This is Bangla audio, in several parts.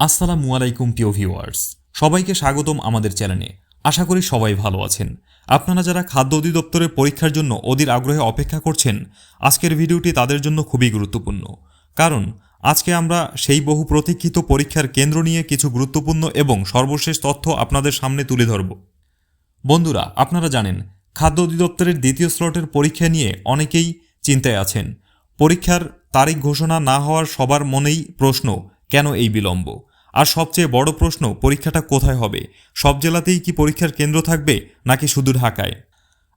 আসসালামু আলাইকুম, প্রিয় ভিউয়ার্স। সবাইকে স্বাগতম আমাদের চ্যানেলে। আশা করি সবাই ভালো আছেন। আপনারা যারা খাদ্য অধিদপ্তরের পরীক্ষার জন্য অধীর আগ্রহে অপেক্ষা করছেন, আজকের ভিডিওটি তাদের জন্য খুবই গুরুত্বপূর্ণ। কারণ, আজকে আমরা সেই বহু প্রতীক্ষিত পরীক্ষার কেন্দ্র নিয়ে কিছু গুরুত্বপূর্ণ এবং সর্বশেষ তথ্য আপনাদের সামনে তুলে ধরব। বন্ধুরা, আপনারা জানেন, খাদ্য অধিদপ্তরের দ্বিতীয় স্লটের পরীক্ষা নিয়ে অনেকেই চিন্তায় আছেন। পরীক্ষার তারিখ ঘোষণা না হওয়ার সবার মনেই প্রশ্ন, কেন এই বিলম্ব? আর সবচেয়ে বড় প্রশ্ন, পরীক্ষাটা কোথায় হবে? সব জেলাতেই কি পরীক্ষার কেন্দ্র থাকবে, নাকি শুধু ঢাকায়?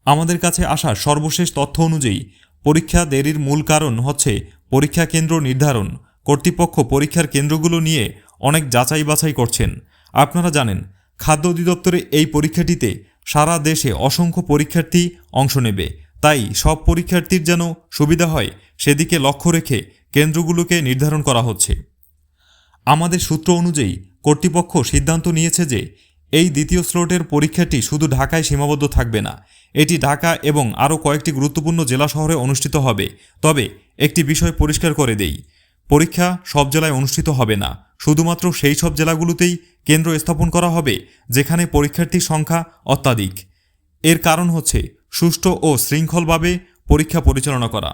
আমাদের কাছে আসা সর্বশেষ তথ্য অনুযায়ী, পরীক্ষা দেরির মূল কারণ হচ্ছে পরীক্ষা কেন্দ্র নির্ধারণ। কর্তৃপক্ষ পরীক্ষার কেন্দ্রগুলো নিয়ে অনেক যাচাই বাছাই করছেন। আপনারা জানেন, খাদ্য অধিদপ্তরে এই পরীক্ষাটিতে সারা দেশে অসংখ্য পরীক্ষার্থী অংশ নেবে। তাই সব পরীক্ষার্থীর যেন সুবিধা হয়, সেদিকে লক্ষ্য রেখে কেন্দ্রগুলোকে নির্ধারণ করা হচ্ছে। আমাদের সূত্র অনুযায়ী কর্তৃপক্ষ সিদ্ধান্ত নিয়েছে যে এই দ্বিতীয় স্লোটের পরীক্ষাটি শুধু ঢাকায় সীমাবদ্ধ থাকবে না, এটি ঢাকা এবং আরও কয়েকটি গুরুত্বপূর্ণ জেলা শহরে অনুষ্ঠিত হবে। তবে একটি বিষয় পরিষ্কার করে দেই, পরীক্ষা সব জেলায় অনুষ্ঠিত হবে না, শুধুমাত্র সেই সব জেলাগুলোতেই কেন্দ্র স্থাপন করা হবে, যেখানে পরীক্ষার্থীর সংখ্যা অত্যাধিক। এর কারণ হচ্ছে সুষ্ঠু ও শৃঙ্খলভাবে পরীক্ষা পরিচালনা করা।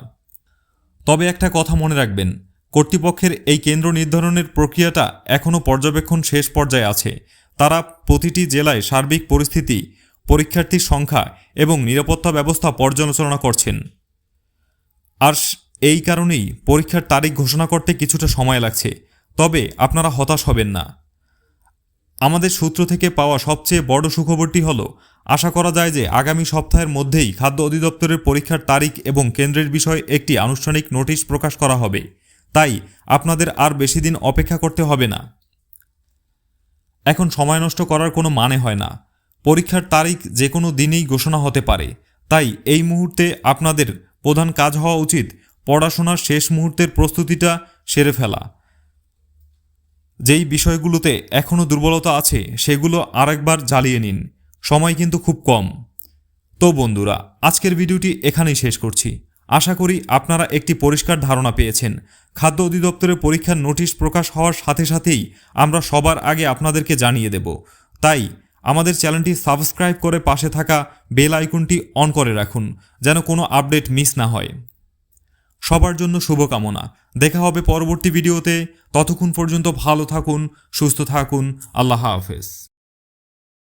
তবে একটা কথা মনে রাখবেন কর্তৃপক্ষের এই কেন্দ্র নির্ধারণের প্রক্রিয়াটা এখনও পর্যবেক্ষণ শেষ পর্যায়ে আছে। তারা প্রতিটি জেলায় সার্বিক পরিস্থিতি, পরীক্ষার্থীর সংখ্যা এবং নিরাপত্তা ব্যবস্থা পর্যালোচনা করছেন। আর এই কারণেই পরীক্ষার তারিখ ঘোষণা করতে কিছুটা সময় লাগছে। তবে আপনারা হতাশ হবেন না। আমাদের সূত্র থেকে পাওয়া সবচেয়ে বড় সুখবরটি হল, আশা করা যায় যে আগামী সপ্তাহের মধ্যেই খাদ্য অধিদপ্তরের পরীক্ষার তারিখ এবং কেন্দ্রের বিষয়ে একটি আনুষ্ঠানিক নোটিশ প্রকাশ করা হবে। তাই আপনাদের আর বেশি দিন অপেক্ষা করতে হবে না। এখন সময় নষ্ট করার কোনো মানে হয় না। পরীক্ষার তারিখ যে কোনো দিনেই ঘোষণা হতে পারে। তাই এই মুহূর্তে আপনাদের প্রধান কাজ হওয়া উচিত পড়াশোনার শেষ মুহূর্তের প্রস্তুতিটা সেরে ফেলা। যেই বিষয়গুলোতে এখনও দুর্বলতা আছে, সেগুলো আরেকবার জ্বালিয়ে নিন। সময় কিন্তু খুব কম। তো বন্ধুরা, আজকের ভিডিওটি এখানেই শেষ করছি। আশা করি আপনারা একটি পরিষ্কার ধারণা পেয়েছেন। খাদ্য অধিদপ্তরের পরীক্ষার নোটিশ প্রকাশ হওয়ার সাথে সাথেই আমরা সবার আগে আপনাদেরকে জানিয়ে দেব। তাই আমাদের চ্যানেলটি সাবস্ক্রাইব করে পাশে থাকা বেল আইকনটি অন করে রাখুন, যেন কোনো আপডেট মিস না হয়। সবার জন্য শুভকামনা। দেখা হবে পরবর্তী ভিডিওতে। ততক্ষণ পর্যন্ত ভালো থাকুন, সুস্থ থাকুন। আল্লাহ হাফেজ।